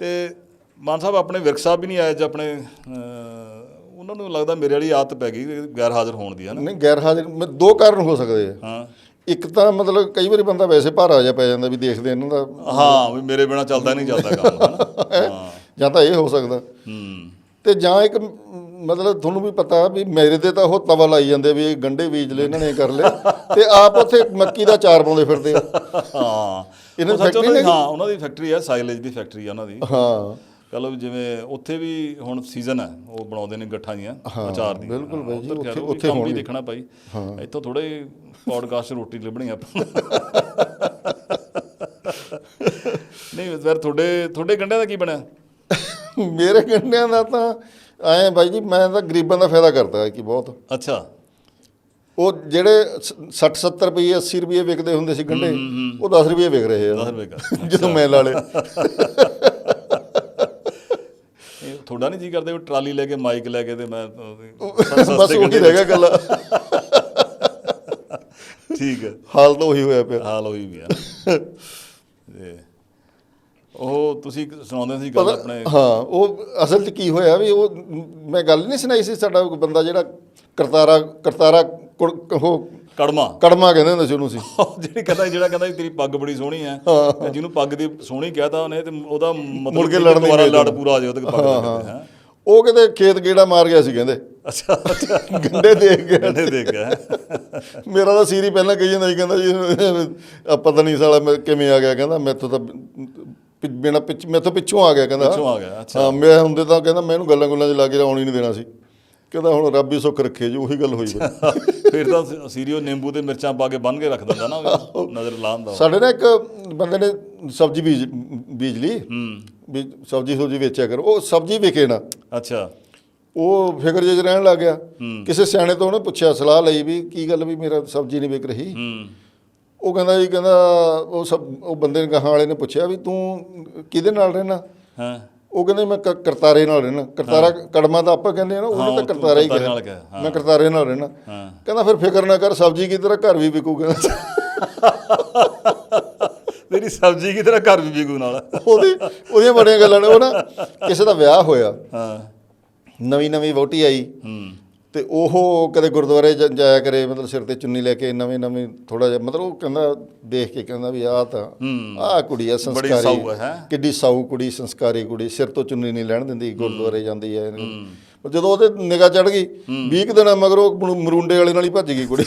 ਤੇ ਮਾਨ ਸਾਹਿਬ ਆਪਣੇ ਵਿਰਕ ਸਾਹਿਬ ਵੀ ਨਹੀਂ ਆਏ ਅੱਜ ਆਪਣੇ ਉਹਨਾਂ ਨੂੰ ਲੱਗਦਾ ਮੇਰੇ ਵਾਲੀ ਆਦਤ ਪੈ ਗਈ ਗੈਰ ਹਾਜ਼ਰ ਹੋਣ ਦੀ ਹੈ ਨਾ? ਨਹੀਂ ਗੈਰ ਹਾਜ਼ਰ ਦੋ ਕਾਰਨ ਹੋ ਸਕਦੇ ਆ। ਹਾਂ। ਇੱਕ ਤਾਂ ਮਤਲਬ ਕਈ ਵਾਰੀ ਬੰਦਾ ਵੈਸੇ ਭਾਰਾ ਜਿਹਾ ਪੈ ਜਾਂਦਾ ਵੀ ਦੇਖਦੇ ਇਹਨਾਂ ਦਾ। ਹਾਂ ਵੀ ਮੇਰੇ ਬਿਨਾ ਚੱਲਦਾ ਨਹੀਂ ਚੱਲਦਾ ਕੰਮ ਹੈ ਜਾਂ ਤਾਂ ਇਹ ਹੋ ਸਕਦਾ। ਹੂੰ। ਤੇ ਜਾਂ ਇੱਕ ਮਤਲਬ ਤੁਹਾਨੂੰ ਵੀ ਪਤਾ ਵੀ ਮੇਰੇ ਤੇ ਤਾਂ ਉਹ ਤਵਾ ਲਾਈ ਜਾਂਦੇ ਵੀ ਇਹ ਗੰਡੇ ਬੀਜ ਲਏ ਇਹਨਾਂ ਨੇ ਕਰ ਲਏ। ਤੇ ਆਪ ਉੱਥੇ ਮੱਕੀ ਦਾ ਚਾਰ ਪਾਉਂਦੇ ਫਿਰਦੇ ਆ। ਹਾਂ। ਇਹਨਾਂ ਦੀ ਦੀ- ਨਹੀਂ ਹਾਂ ਉਹਨਾਂ ਦੀ ਫੈਕਟਰੀ ਹੈ ਸਾਈਲੇਜ ਦੀ ਫੈਕਟਰੀ ਹੈ ਉਹਨਾਂ ਦੀ। ਹਾਂ। ਕਹ ਲਓ ਜਿਵੇਂ ਉੱਥੇ ਵੀ ਹੁਣ ਸੀਜ਼ਨ ਹੈ ਉਹ ਬਣਾਉਂਦੇ ਨੇ ਗੱਠਾਂ ਦੀਆਂ ਅਚਾਰ ਦੀਆਂ। ਬਿਲਕੁਲ ਬਾਈ ਜੀ, ਉੱਥੇ- ਉੱਥੇ ਕੰਮ ਵੀ। ਦੇਖਣਾ ਭਾਈ। ਇੱਥੋਂ ਥੋੜੇ ਪੌਡਕਾਸਟ ਰੋਟੀ ਲੱਭਣੀ ਆਪਾਂ ਨਹੀਂ ਫਿਰ ਤੁਹਾਡੇ ਤੁਹਾਡੇ ਗੰਡਿਆਂ ਦਾ ਕੀ ਬਣਿਆ? ਮੇਰੇ ਗੰਡਿਆਂ ਦਾ ਤਾਂ ਐ ਬਾਈ ਜੀ ਮੈਂ ਤਾਂ ਗਰੀਬਾਂ ਦਾ ਫਾਇਦਾ ਕਰਦਾ ਕਿ ਬਹੁਤ। ਅੱਛਾ। ਉਹ ਜਿਹੜੇ 60 70 ਰੁਪਏ 80 ਰੁਪਏ ਵਿਕਦੇ ਹੁੰਦੇ ਸੀ ਗੰਡੇ ਉਹ 10 ਰੁਪਏ ਵਿਕ ਰਹੇ 10 ਆ ਰੁਪਏ ਦਾ ਜਦੋਂ ਮੈਂ ਲਾ ਲਏ ਇਹ ਤੁਹਾਡਾ ਨਹੀਂ ਜੀ ਕਰਦੇ ਵੀ ਟਰਾਲੀ ਲੈ ਕੇ ਮਾਈਕ ਲੈ ਕੇ ਤੇ ਮੈਂ ਬਸ ਉਹੀ ਰਹਿ ਗਿਆ ਗੱਲ। ਠੀਕ ਹੈ। ਹਾਲ ਤਾਂ ਉਹੀ ਹੋਇਆ ਪਿਆ। ਹਾਲ ਹੋਈ ਵੀ ਆ ਤੇ ਉਹ ਤੁਸੀਂ ਸੁਣਾਉਂਦੇ ਸੀ ਗੱਲ ਆਪਣੇ ਹਾਂ ਉਹ ਅਸਲ 'ਚ ਕੀ ਹੋਇਆ ਵੀ ਉਹ ਮੈਂ ਗੱਲ ਨਹੀਂ ਸੁਣਾਈ ਸੀ ਸਾਡਾ ਬੰਦਾ ਜਿਹੜਾ ਕਰਤਾਰਾ ਕਰਤਾਰਾ ਉਹ ਕੜਮਾ। ਕੜਮਾ ਕਹਿੰਦੇ ਹੁੰਦੇ ਸੀ ਉਹਨੂੰ ਸੀ ਜਿਹੜੀ ਕਹਿੰਦਾ ਜਿਹੜਾ ਕਹਿੰਦਾ ਤੇਰੀ ਪੱਗ ਬੜੀ ਸੋਹਣੀ ਹੈ। ਜਿਹਨੂੰ ਪੱਗ ਦੀ ਸੋਹਣੀ ਕਹਿਤਾ ਉਹਨੇ ਤੇ ਉਹਦਾ ਮਤਲਬ ਮੁੜ ਕੇ ਲੜਨ ਦੀ ਲੜ ਪੂਰਾ ਆ ਜਾਏ ਉਹਦੇ ਪੱਗ ਦਾ ਕਹਿੰਦੇ ਹੈ। ਉਹ ਕਿਤੇ ਖੇਤ ਗੇੜਾ ਮਾਰ ਗਿਆ ਸੀ ਕਹਿੰਦੇ। ਅੱਛਾ ਅੱਛਾ। ਗੰਡੇ ਦੇਖ ਗਿਆ ਕਹਿੰਦੇ ਦੇਖ ਗਿਆ ਮੇਰਾ ਤਾਂ ਸੀਰੀ ਪਹਿਲਾਂ ਕਹੀ ਜਾਂਦਾ ਸੀ ਕਹਿੰਦਾ ਜੀ ਪਤਾ ਨਹੀਂ ਸਾਲਾ ਕਿਵੇਂ ਆ ਗਿਆ ਕਹਿੰਦਾ ਮੈਥੋਂ ਤਾਂ ਬਿਨਾਂ ਪਿੱਛ ਮੈਥੋਂ ਪਿੱਛੋਂ ਆ ਗਿਆ ਕਹਿੰਦਾ ਪਿੱਛੋਂ ਆ ਗਿਆ ਅੱਛਾ। ਹਾਂ ਮੈਂ ਹੁੰਦੇ ਤਾਂ ਕਹਿੰਦਾ ਮੈਂ ਇਹਨੂੰ ਗੱਲਾਂ ਗੁੱਲਾਂ 'ਚ ਲਾ ਕੇ ਆਉਣ ਹੀ ਨਹੀਂ ਦੇਣਾ ਸੀ। ਕਹਿੰਦਾ ਹੁਣ ਰੱਬ ਹੀ ਸੁੱਖ ਰੱਖੇ ਜੀ ਉਹੀ ਗੱਲ ਹੋਈ। ਫਿਰ। ਤਾਂ ਸੀਰੀਓ ਨਿੰਬੂ ਤੇ ਮਿਰਚਾਂ ਪਾ ਕੇ ਬੰਨ ਕੇ ਰੱਖ ਦਿੰਦਾ ਨਾ ਨਜ਼ਰ ਲਾਉਂਦਾ ਸਾਡੇ ਨਾ ਇੱਕ ਬੰਦੇ ਨੇ ਸਬਜ਼ੀ ਬੀਜ ਬੀਜ ਲਈ। ਹੂੰ। ਵੀ ਸਬਜ਼ੀ ਸੁਬਜ਼ੀ ਵੇਚਿਆ ਕਰ। ਉਹ ਸਬਜ਼ੀ ਵਿਕੇ ਨਾ। ਅੱਛਾ। ਉਹ ਫਿਕਰ ਜੇ 'ਚ ਰਹਿਣ ਲੱਗ ਗਿਆ। ਕਿਸੇ ਸਿਆਣੇ ਤੋਂ ਉਹਨੇ ਪੁੱਛਿਆ ਸਲਾਹ ਲਈ ਵੀ ਕੀ ਗੱਲ ਵੀ ਮੇਰਾ ਸਬਜ਼ੀ ਨਹੀਂ ਵਿਕ ਰਹੀ। ਹੂੰ। ਉਹ ਕਹਿੰਦਾ ਜੀ ਕਹਿੰਦਾ ਉਹ ਸਭ ਉਹ ਬੰਦੇ ਨੇ ਗਾਹਾਂ ਵਾਲੇ ਨੇ ਪੁੱਛਿਆ ਵੀ ਤੂੰ ਕਿਹਦੇ ਨਾਲ ਰਹਿਣਾ ਹਾਂ। ਉਹ ਕਹਿੰਦੇ ਮੈਂ ਕ- ਕਰਤਾਰੇ ਨਾਲ ਰਹਿਣਾ ਕਰਤਾਰਾ ਕੜਮਾ ਤਾਂ ਆਪਾਂ ਕਹਿੰਦੇ ਆ ਨਾ ਉਹਨੇ ਉਹ ਤਾਂ ਕਰਤਾਰਾ ਹੀ ਕਰਤਾਰੇ ਨਾਲ ਕਿਹਾ ਕਿਹਾ, ਮੈਂ ਕਰਤਾਰੇ ਨਾਲ ਰਹਿਣਾ ਹਾਂ। ਕਹਿੰਦਾ ਫਿਰ ਫਿਕਰ ਨਾ ਕਰ ਸਬਜ਼ੀ ਕੀ ਤਰ੍ਹਾਂ ਘਰ ਵੀ ਵਿਕੂਗਾ। ਤੇਰੀ ਸਬਜ਼ੀ ਕੀ ਤਰ੍ਹਾਂ ਘਰ ਵੀ ਵਿਕੂ ਨਾਲ। ਉਹਦੀ ਉਹਦੀਆਂ ਬੜੀਆਂ ਗੱਲਾਂ ਨੇ। ਉਹ ਨਾ ਕਿਸੇ ਦਾ ਵਿਆਹ ਹੋਇਆ। ਹਾਂ। ਨਵੀਂ ਨਵੀਂ ਵੋਟੀ ਆਈ। ਹੂੰ। ਤੇ ਉਹ ਕਦੇ ਗੁਰਦੁਆਰੇ ਜਾ- ਜਾਇਆ ਕਰੇ ਮਤਲਬ ਸਿਰ ਤੇ ਚੁੰਨੀ ਲੈ ਕੇ ਨਵੇਂ ਨਵੇਂ ਥੋੜਾ ਜਿਹਾ ਮਤਲਬ ਉਹ ਕਹਿੰਦਾ ਦੇਖ ਕੇ ਕਹਿੰਦਾ ਵੀ ਆਹ ਤਾਂ ਆਹ ਕੁੜੀ ਆ ਸਾਊ ਸੰਸਕਾਰੀ ਹੈ? ਕਿੱਡੀ ਸਾਊ ਕੁੜੀ ਸੰਸਕਾਰੀ ਕੁੜੀ ਸਿਰ ਤੋਂ ਚੁੰਨੀ ਨਹੀਂ ਲੈਣ ਦਿੰਦੀ ਗੁਰਦੁਆਰੇ ਜਾਂਦੀ ਹੈ। ਪਰ ਜਦੋਂ ਉਹਦੇ ਨਿਗਾਹ ਚੜ ਗਈ 20 ਕੁ ਦਿਨਾਂ ਮਗਰੋਂ ਮਰੂ- ਮਰੂੰਡੇ ਵਾਲੇ ਨਾਲ ਹੀ ਭੱਜ ਗਈ ਕੁੜੀ।